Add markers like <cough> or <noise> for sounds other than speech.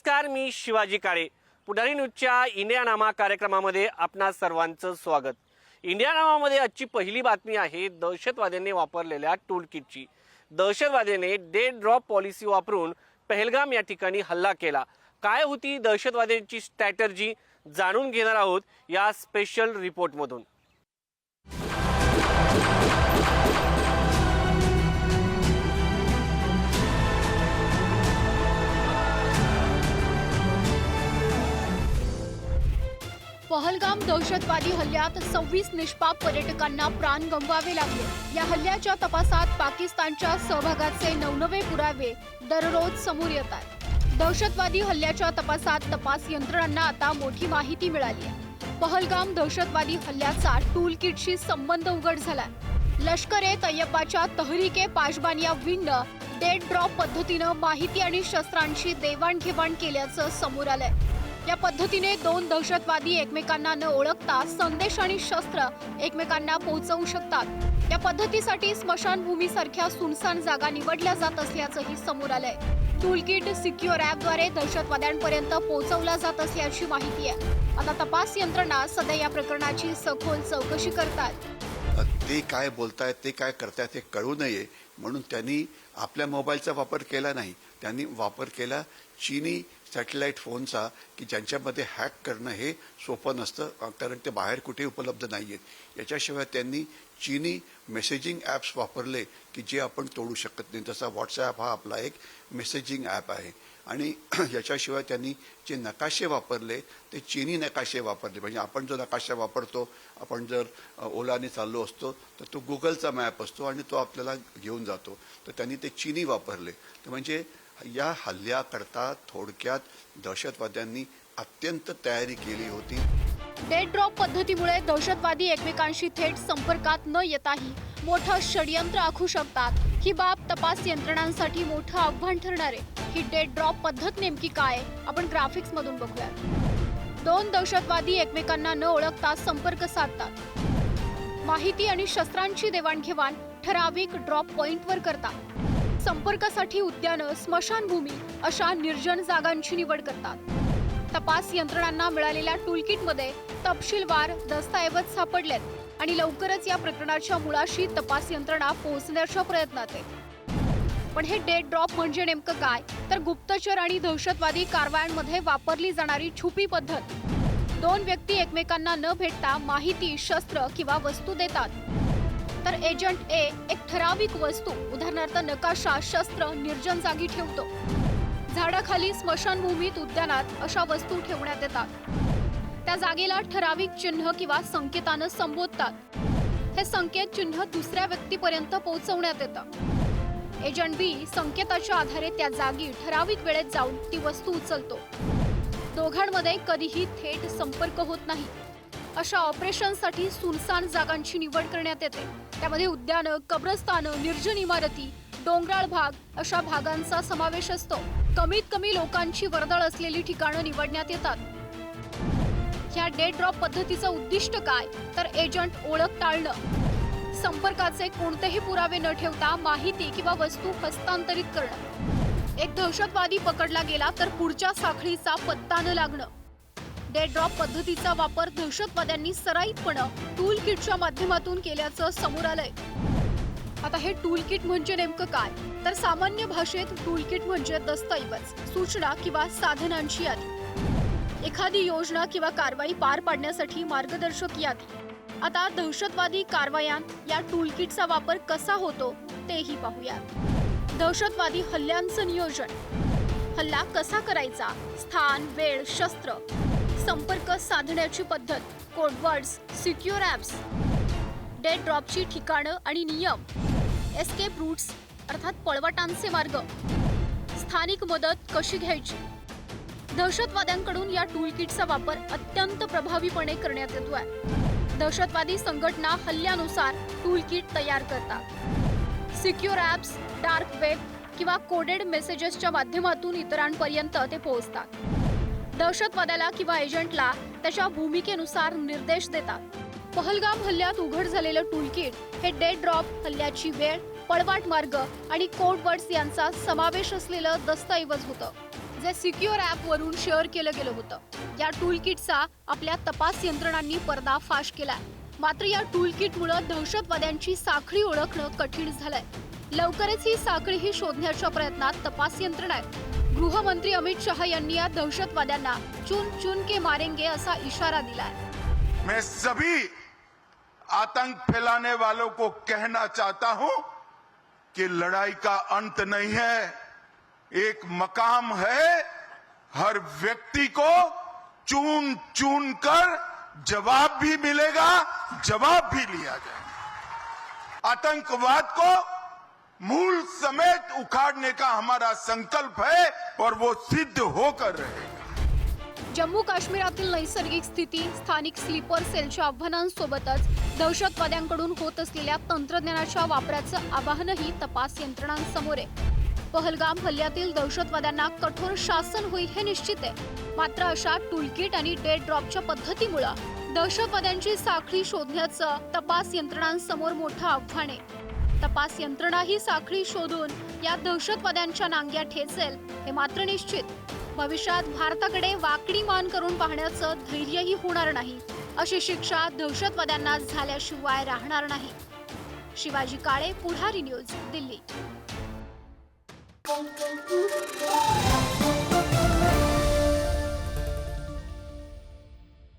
नमस्कार मी शिवाजी काळे. पुढारी न्यूजच्या इंडिया नामा कार्यक्रमामध्ये आपणा सर्वांचं स्वागत. इंडिया नामामध्ये आजची पहिली बातमी आहे दहशतवाद्यांनी वापरलेल्या टूल किटची दहशतवाद्याने डे ड्रॉप पॉलिसी वापरून पहलगाम या ठिकाणी हल्ला केला. काय होती दहशतवाद्यांची स्ट्रॅटर्जी जाणून घेणार आहोत या स्पेशल रिपोर्टमधून पहलगाम दहशतवादी हल्ल्यात सव्वीस निष्पाप पर्यटकांना प्राण गमवावे लागले. या हल्ल्याच्या तपासात पाकिस्तानच्या सहभागाचे नवनवे पुरावे दररोज समोर येतात दहशतवादी हल्ल्याच्या तपासात तपास यंत्रणांना आता मोठी माहिती मिळाली आहे. पहलगाम दहशतवादी हल्ल्याचा टूल किटशी संबंध उघड झालाय. लष्कर ए तय्यबाच्या तहरीके पाशबानिया विंड विंगनं डेड ड्रॉप पद्धतीनं माहिती आणि शस्त्रांची देवाणघेवाण केल्याचं समोर आलंय. या पद्धतीने दोन दहशतवादी एकमेकांना न ओळखता संदेश आणि शस्त्र एकमेकांना पोहोचवू शकतात. या पद्धतीसाठी स्मशानभूमीसारख्या सुनसान जागा निवडल्या जात असल्याचंही समोर आलंय. टूलकिट सिक्युअर ॲपद्वारे दहशतवाद्यांपर्यंत पोहोचवला जात असल्याची माहिती आहे. आता तपास यंत्रणा सध्या या प्रकरणाची सखोल चौकशी करतात ते काय बोलतायत ते काय करतायत हे कळू नये म्हणून त्यांनी आपल्या मोबाईलचा वापर केला नाही. त्यांनी वापर केला चीनी सॅटेलाईट फोनचा की ज्यांच्यामध्ये हॅक करणं हे सोपं नसतं कारण ते बाहेर कुठेही उपलब्ध नाही आहेत याच्याशिवाय त्यांनी चीनी मेसेजिंग ॲप्स वापरले की जे आपण तोडू शकत नाही. जसा व्हॉट्सॲप हा आपला एक मेसेजिंग ॲप आहे. आणि <clears throat> याच्याशिवाय त्यांनी जे नकाशे वापरले ते चीनी नकाशे वापरले. म्हणजे आपण जो नकाशा वापरतो आपण जर ओलाने चाललो असतो तर तो गुगलचा मॅप असतो आणि तो आपल्याला घेऊन जातो. तर त्यांनी ते चीनी वापरले. तर म्हणजे या हल्ल्याकरता थोडक्यात दहशतवाद्यांनी अत्यंत तयारी केली होती. डेड ड्रॉप पद्धतीमुळे दहशतवादी एकमेकांशी थेट संपर्कात न येताही मोठं षडयंत्र आखू शकतात. ही बाब तपास यंत्रणांसाठी मोठं आव्हान ठरणार आहे. ही डेड ड्रॉप पद्धत नेमकी काय? आपण ग्राफिक्स मधून बघूया दोन दहशतवादी एकमेकांना न ओळखता संपर्क साधतात. माहिती आणि शस्त्रांची देवाणघेवाण ठराविक ड्रॉप पॉइंटवर करतात. संपर्कासाठी उद्यानं स्मशानभूमी अशा निर्जन जागांची निवड करतात. तपास यंत्रणांना मिळालेल्या टूलकिटमध्ये तपशीलवार दस्तऐवज सापडलेत आणि लवकरच या प्रकरणाच्या मुळाशी तपास यंत्रणा पोहोचण्याच्या प्रयत्नात आहे. पण हे डेड ड्रॉप म्हणजे नेमकं काय? तर गुप्तचर आणि दहशतवादी कारवायांमध्ये वापरली जाणारी छुपी पद्धत. दोन व्यक्ती एकमेकांना न भेटता माहिती शस्त्र किंवा वस्तू देतात. तर एजंट ए एक ठराविक वस्तू उदाहरणार्थ नकाशा शस्त्र निर्जन जागी ठेवतो. झाडाखाली स्मशानभूमीत उद्यानात अशा वस्तू ठेवण्यात येतात. त्या जागेला ठराविक चिन्ह किंवा संकेतानं संबोधतात. हे संकेत चिन्ह दुसऱ्या व्यक्तीपर्यंत पोहोचवण्यात येतं. एजंट बी संकेताच्या आधारे त्या जागी ठराविक वेळेत जाऊन ती वस्तू उचलतो. दोघांमध्ये कधीही थेट संपर्क होत नाही. अशा ऑपरेशनसाठी सुनसान जागांची निवड करण्यात येते. त्यामध्ये उद्यानं कब्रस्तानं निर्जन इमारती डोंगराळ भाग अशा भागांचा समावेश असतो. कमीत कमी लोकांची वर्दळ असलेली ठिकाणं निवडण्यात येतात. ह्या डे ड्रॉप पद्धतीचं उद्दिष्ट काय? तर एजंट ओळख टाळणं. संपर्काचे कोणतेही पुरावे न ठेवता माहिती किंवा वस्तू हस्तांतरित करणं. एक दहशतवादी पकडला गेला तर पुढच्या साखळीचा पत्ता न लागणं. डेड ड्रॉप पद्धतीचा वापर दहशतवाद्यांनी सराईतपणं टूल किटच्या माध्यमातून केल्याचं समोर आलंय. आता हे टूल किट म्हणजे नेमकं काय? तर सामान्य भाषेत टूल किट म्हणजे दस्तऐवज सूचना किंवा साधनांची यादी. एखादी योजना किंवा कारवाई पार पाडण्यासाठी मार्गदर्शक यादी. आता दहशतवादी कारवायांत या टूल किटचा वापर कसा होतो तेही पाहूया दहशतवादी हल्ल्यांचं नियोजन. हल्ला कसा करायचा? स्थान वेळ शस्त्र. संपर्क साधण्याची पद्धत. कोडवर्ड्स सिक्युअर ॲप्स डेड ड्रॉपची ठिकाणं आणि नियम. एस्केप रूट्स अर्थात पळवटांचे मार्ग. स्थानिक मदत कशी घ्यायची? दहशतवाद्यांकडून या टूल किटचा वापर अत्यंत प्रभावीपणे करण्यात येतो आहे दहशतवादी संघटना हल्ल्यानुसार टूल किट तयार करतात. सिक्युअर ॲप्स डार्क वेब किंवा कोडेड मेसेजेसच्या माध्यमातून इतरांपर्यंत ते पोहोचतात. दहशतवाद्याला किंवा एजंटला त्याच्या भूमिकेनुसार निर्देश देतात. पहलगाम हल्ल्यात उघड झालेलं टूलकिट हे डेड ड्रॉप हल्ल्याची वेळ पळवाट मार्ग आणि कोड वर्ड्स यांचा समावेश असलेलं दस्तऐवज होतं. जे सिक्युअर ॲपवरून शेअर केलं गेलं होतं. या टूल किटचा आपल्या तपास यंत्रणांनी पर्दाफाश केलाय. मात्र या टूल किटमुळं दहशतवाद्यांची साखळी ओळखणं कठीण झालंय. लवकरच ही साखळीही शोधण्याच्या प्रयत्नात तपास यंत्रणा आहे. गृहमंत्री अमित शहा यांनी या दहशतवाद्यांना चुन चुन के मारेंगे असा इशारा दिलाय. मैं सभी आतंक फैलाने वालों को कहना चाहता हूं कि लड़ाई का अंत नहीं है। एक मकाम है हर व्यक्ति को चुन चुन कर जवाब भी मिलेगा जवाब भी लिया जाएगा। आतंकवाद को मूल समेत उखाड़ने का हमारा संकल्प है और वो सिद्ध होकर रहेगा। जम्मू काश्मीरातील नैसर्गिक स्थिती स्थानिक स्लीपर सेलच्या आव्हानांसोबतच दहशतवाद्यांकडून होत असलेल्या तंत्रज्ञानाच्या वापराचं आवाहनही तपास यंत्रणांसमोर आहे. पहलगाम हल्ल्यातील दहशतवाद्यांना कठोर शासन होईल हे निश्चित आहे. मात्र अशा टूलकिट आणि डेड ड्रॉपच्या पद्धतीमुळं दहशतवाद्यांची साखळी शोधण्याचं तपास यंत्रणांसमोर मोठं आव्हान आहे. तपास यंत्रणा ही साखळी शोधून या दहशतवाद्यांच्या नांग्या ठेचेल हे मात्र निश्चित. भविष्यात भारताकडे वाकडी मान करून पाहण्याचं धैर्यही होणार नाही. अशी शिक्षा दहशतवाद्यांना झाल्याशिवाय राहणार नाही. शिवाजी काळे पुढारी न्यूज दिल्ली. Música